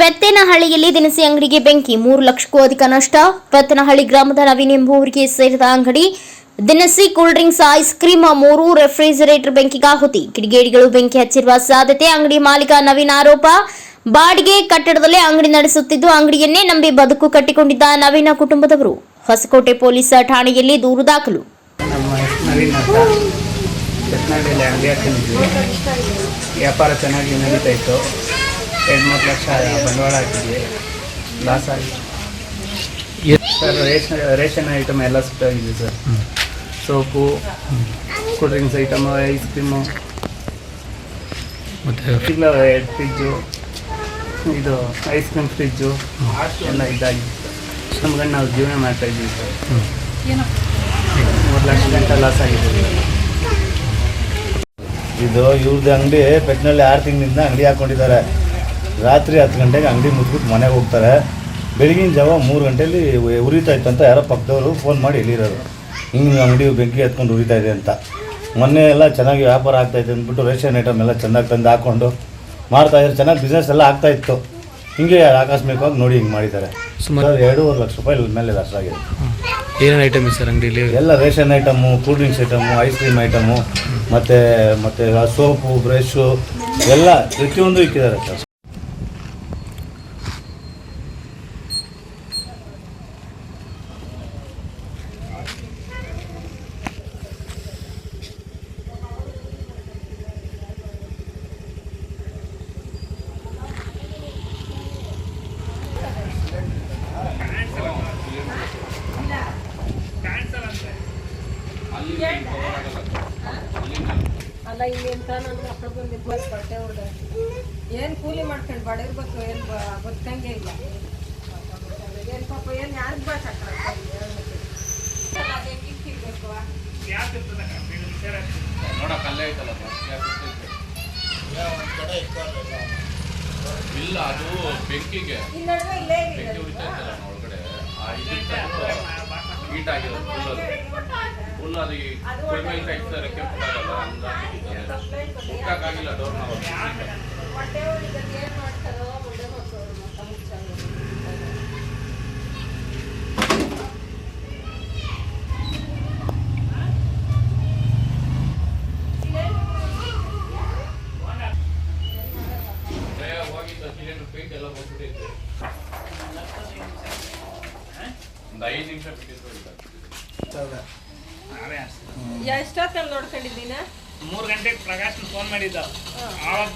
ಪೆತ್ತೇನಹಳ್ಳಿಯಲ್ಲಿ ದಿನಸಿ ಅಂಗಡಿಗೆ ಬೆಂಕಿ, ಮೂರು ಲಕ್ಷಕ್ಕೂ ಅಧಿಕ ನಷ್ಟ. ಪೆತ್ತನಹಳ್ಳಿ ಗ್ರಾಮದ ನವೀನ್ ಎಂಬುವರಿಗೆ ಸೇರಿದ ಅಂಗಡಿ. ದಿನಸಿ ಕೂಲ್ ಡ್ರಿಂಕ್ಸ್, ಐಸ್ ಕ್ರೀಮ್, ಮೂರು ರೆಫ್ರಿಜರೇಟರ್ ಬೆಂಕಿಗಾಹುತಿ ಕಿಡಿಗೇಡಿಗಳು ಬೆಂಕಿ ಹಚ್ಚಿರುವ ಸಾಧ್ಯತೆ, ಅಂಗಡಿ ಮಾಲೀಕ ನವೀನ್ ಆರೋಪ. ಬಾಡಿಗೆ ಕಟ್ಟಡದಲ್ಲೇ ಅಂಗಡಿ ನಡೆಸುತ್ತಿದ್ದು, ಅಂಗಡಿಯನ್ನೇ ನಂಬಿ ಬದುಕು ಕಟ್ಟಿಕೊಂಡಿದ್ದ ನವೀನ ಕುಟುಂಬದವರು. ಹೊಸಕೋಟೆ ಪೊಲೀಸ್ ಠಾಣೆಯಲ್ಲಿ ದೂರು ದಾಖಲು. ವ್ಯಾಪಾರ ಚೆನ್ನಾಗಿ ನಡೀತಾ ಇತ್ತು. ಎರಡು ಮೂರು ಲಕ್ಷ ಬಂಡವಾಳ ಹಾಕಿದ್ವಿ. ಲಾಸ್ ಆಗಿದೆ ಸರ್ ರೇಷನ್ ರೇಷನ್ ಐಟಮ್ ಎಲ್ಲ ಸುಟ್ಟಾಗಿದೆ sir soap cool drinks item ice cream ಮತ್ತು? ಇಲ್ಲ ಎರಡು ಫ್ರಿಜ್ಜು ಇದು ಐಸ್ ಕ್ರೀಮ್ ಫ್ರಿಜ್ಜು ಎಲ್ಲ ಇದಾಗಿದೆ ನಮ್ಗೆ ನಾವು ಜೀವನ ಮಾಡ್ತಾ ಇದ್ದೀವಿ ಸರ್ ಮೂರು ಲಕ್ಷ ಗಂಟೆ ಲಾಸ್ ಆಗಿದೆ. ಇದು ಇವ್ರದ್ದು ಅಂಗಡಿ ಪೆಟ್ನಲ್ಲಿ ಆರು ತಿಂಗಳಿಂದ ಅಂಗಡಿ ಹಾಕೊಂಡಿದ್ದಾರೆ. ರಾತ್ರಿ ಹತ್ತು ಗಂಟೆಗೆ ಅಂಗಡಿ ಮುಚ್ಬಿಟ್ಟು ಮನೆಗೆ ಹೋಗ್ತಾರೆ. ಬೆಳಗಿನ ಜಾವ ಮೂರು ಗಂಟೆಯಲ್ಲಿ ಉ- ಉರಿತಾ ಇತ್ತು ಅಂತ ಯಾರೋ ಪಕ್ಕದವರು ಫೋನ್ ಮಾಡಿ ಎಲ್ಲಿರೋರು ಹಿಂಗೆ ಅಂಗಡಿ ಬೆಂಕಿ ಹತ್ಕೊಂಡು ಉರಿತಾ ಇದೆ ಅಂತ. ಮೊನ್ನೆ ಎಲ್ಲ ಚೆನ್ನಾಗಿ ವ್ಯಾಪಾರ ಆಗ್ತಾಯಿದೆ ಅಂದ್ಬಿಟ್ಟು ರೇಷನ್ ಐಟಮ್ ಎಲ್ಲ ಚೆನ್ನಾಗಿ ತಂದು ಹಾಕ್ಕೊಂಡು ಮಾಡ್ತಾ ಇದ್ರೆ. ಚೆನ್ನಾಗಿ ಬಿಸ್ನೆಸ್ ಎಲ್ಲ ಆಗ್ತಾಯಿತ್ತು ಹಿಂಗೆ ಆಕಸ್ಮಿಕವಾಗಿ ನೋಡಿ ಹಿಂಗೆ ಮಾಡಿದ್ದಾರೆ. ಸುಮಾರು ಎರಡೂವರೆ ಲಕ್ಷ ರೂಪಾಯಿ ಮೇಲೆ ಲಾಸ್ ಆಗಿದೆ. ಏನೇನು ಐಟಮ್ ಸರ್ ಅಂಗಡಿಯಲ್ಲಿ ಎಲ್ಲ ration item cool drinks item ice cream item ಮತ್ತು ಮತ್ತು ಸೋಪು ಬ್ರಷು ಎಲ್ಲ ಪ್ರತಿಯೊಂದು ಇಕ್ಕಿದ್ದಾರೆ ಸರ್. ಅಲ್ಲ ಇಲ್ಲಿ ಅಂತ ನನ್ನ ಮಕ್ಕಳು ಬಂದಿದ್ದು ಬಸ್ ಬಟ್ಟೆ ಹೊಡೆ ಏನು ಕೂಲಿ ಮಾಡ್ಕೊಂಡು ಬಡಿರ್ಬೇಕು ಏನು ಬದುಕಂಗೆ ಇಲ್ಲ. ಏನು ಪಾಪ ಏನು ಯಾರಿಗೆ ಬಾಚಾಕ್ತಾರೆ ಇಲ್ಲ ಅದು ಬೆಂಕಿಗೆ. ಇಲ್ಲೇ ಇದೆ ಬೆಂಕಿ ಉರಿತಾ ಇತ್ತಲ್ಲ ನಮ್ಮ ಒಳಗಡೆ ಹೀಟ್ ಆಗಿರೋದು ಫುಲ್ ಅದು ಈ ಕೈ ಮೇಲೆ ಕೈತಾರೆ ಕೆಂಪಾಗಲ್ಲ ಹಂಗಾಗಿ. ಮುಟ್ಟಕ್ಕಾಗಿಲ್ಲ ಡೋರ್ ಐದು ನಿಮಿಷ ಎಷ್ಟೊತ್ತಲ್ಲಿ ನೋಡ್ಕೊಂಡಿದ್ದೀನ? ಮೂರು ಗಂಟೆಗೆ ಪ್ರಕಾಶ್ ಫೋನ್ ಮಾಡಿದ್ದ. ಆವಾಗ